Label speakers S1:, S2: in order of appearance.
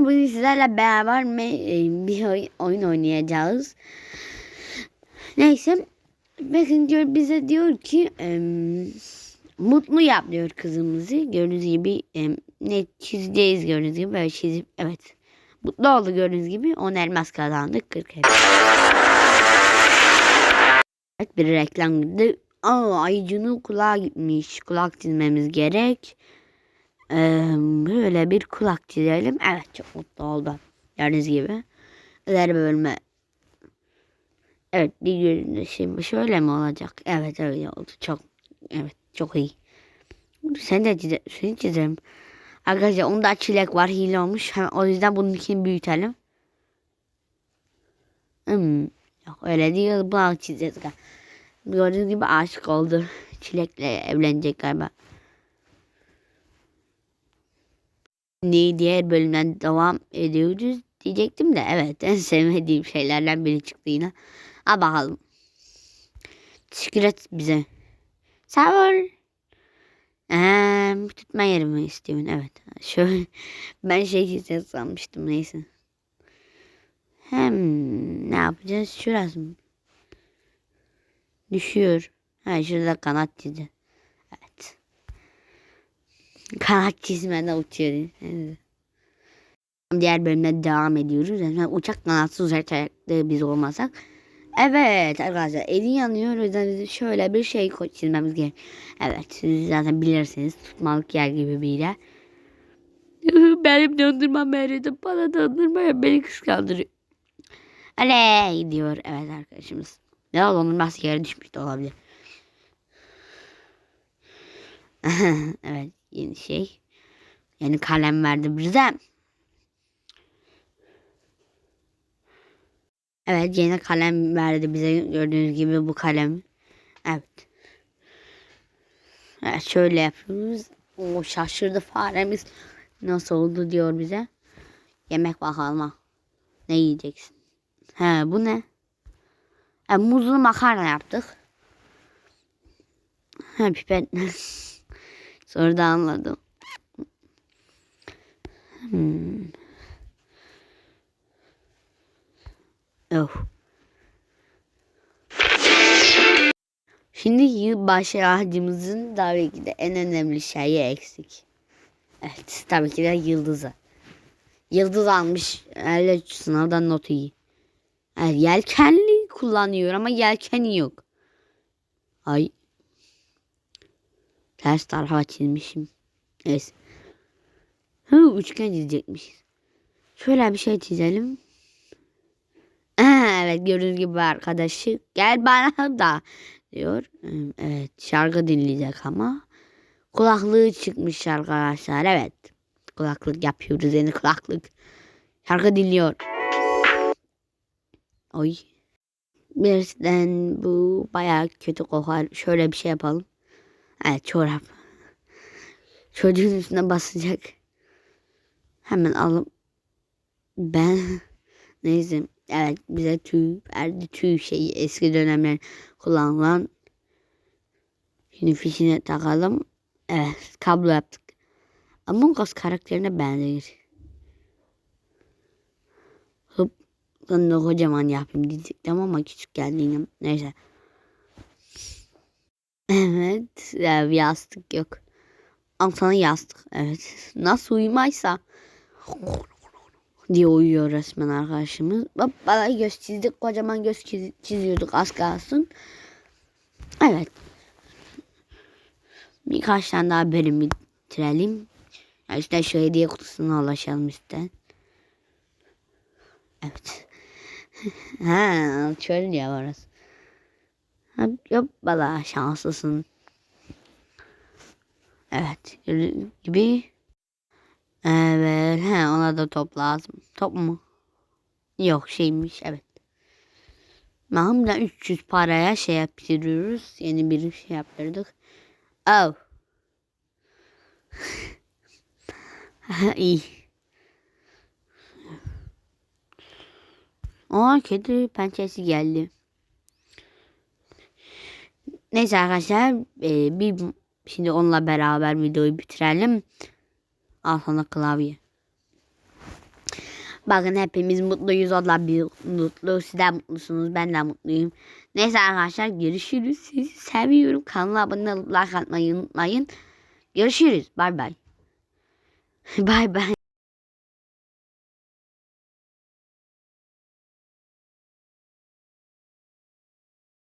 S1: Bugün sizlerle beraber e, bir oy- oyun oynayacağız. Neyse. Bakın diyor bize diyor ki mutlu yap diyor kızımızı. Gördüğünüz gibi ne çizeceğiz gördüğünüz gibi böyle çizip evet. Mutlu oldu gördüğünüz gibi 10 elmas kazandık 40 elmas. Evet bir reklam girdi. Aa ayıcının kulağı gitmiş. Kulak çizmemiz gerek. Ee, böyle bir kulak çizelim. Evet çok mutlu oldum. Gördüğünüz gibi. İleri bölme. Evet bir gün şimdi şöyle mi olacak? Evet öyle oldu. Çok evet çok iyi. Sen de çize, seni çizelim. Arkadaşlar onda çilek var hile olmuş. Hemen o yüzden bununkini büyütelim. Hmm, yok öyle değil. Bunu çizeceğiz galiba. Gördüğünüz gibi aşık oldu. Çilekle evlenecek galiba. Şimdi diğer bölümden devam ediyoruz diyecektim de evet en sevmediğim şeylerden biri çıktı yine. Ha bakalım. Teşekkür et bize. Sağ ol. Ee, tutma yerimi istiyorsun evet. Şöyle ben şey sanmıştım neyse. Hem ne yapacağız şurası mı? Düşüyor. Ha şurada kanat çizdi. Kanat çizmeden uçuyor. Evet. Diğer bölümde devam ediyoruz. Yani uçak kanatsız uçakta biz olmasak. Evet arkadaşlar elin yanıyor. O yüzden şöyle bir şey çizmemiz gerek. Evet siz zaten bilirsiniz. Tutmalık yer gibi bir yer. Benim döndürmem nerede? Bana döndürme beni kıskandırıyor. Öyle diyor. Evet arkadaşımız. Ne onun maske yere düşmüş de olabilir. evet yeni şey. Yeni kalem verdi bize. Evet yeni kalem verdi bize gördüğünüz gibi bu kalem. Evet. Evet şöyle yapıyoruz. O şaşırdı faremiz. Nasıl oldu diyor bize. Yemek bakalım. Ne yiyeceksin? He bu ne? E, muzlu makarna yaptık. Ha pipet. Sonra da anladım. Hmm. Oh. Şimdi yılbaşı ağacımızın tabii ki de en önemli şeyi eksik. Evet tabii ki de yıldızı. Yıldız almış. Öyle sınavdan notu iyi. Evet, yelkenli kullanıyor ama yelkeni yok. Ay. Ters tarafa çizmişim. Evet. Hı, üçgen çizecekmişiz. Şöyle bir şey çizelim. Evet gördüğünüz gibi arkadaşı gel bana da diyor. Evet şarkı dinleyecek ama. Kulaklığı çıkmış arkadaşlar. Evet. Kulaklık yapıyoruz yeni kulaklık. Şarkı dinliyor. Oy. Birden bu bayağı kötü kokar. Şöyle bir şey yapalım. Evet çorap. Çocuğun üstüne basacak. Hemen alıp ben neyse evet bize tüy verdi. Tüy şeyi eski dönemler kullanılan şimdi fişine takalım. Evet kablo yaptık. Among Us karakterine benziyor hıp ben de kocaman yapayım diyecektim ama küçük geldi yine neyse evet ya bir yastık yok altına yastık evet nasıl uyumaysa diye uyuyor resmen arkadaşımız. Bana göz çizdik. Kocaman göz çiz- çiziyorduk az kalsın. Evet. Birkaç tane daha bölüm bitirelim. Ya işte şu hediye kutusuna ulaşalım işte. Evet. ha, şöyle diye orası. Bala şanslısın. Evet. Gibi Evet, he, ona da top lazım. Top mu? Yok şeymiş, evet. Mahmut'la 300 paraya şey yaptırıyoruz. Yeni bir şey yaptırdık. Oh. İyi. Aa kedi pençesi geldi. Neyse arkadaşlar e, bir şimdi onunla beraber videoyu bitirelim. Al sana klavye. Bakın hepimiz mutluyuz. O da bir mutlu. Siz de mutlusunuz. Ben de mutluyum. Neyse arkadaşlar görüşürüz. Sizi seviyorum. Kanala abone olup like atmayı unutmayın. Görüşürüz. Bay bay. bay bay.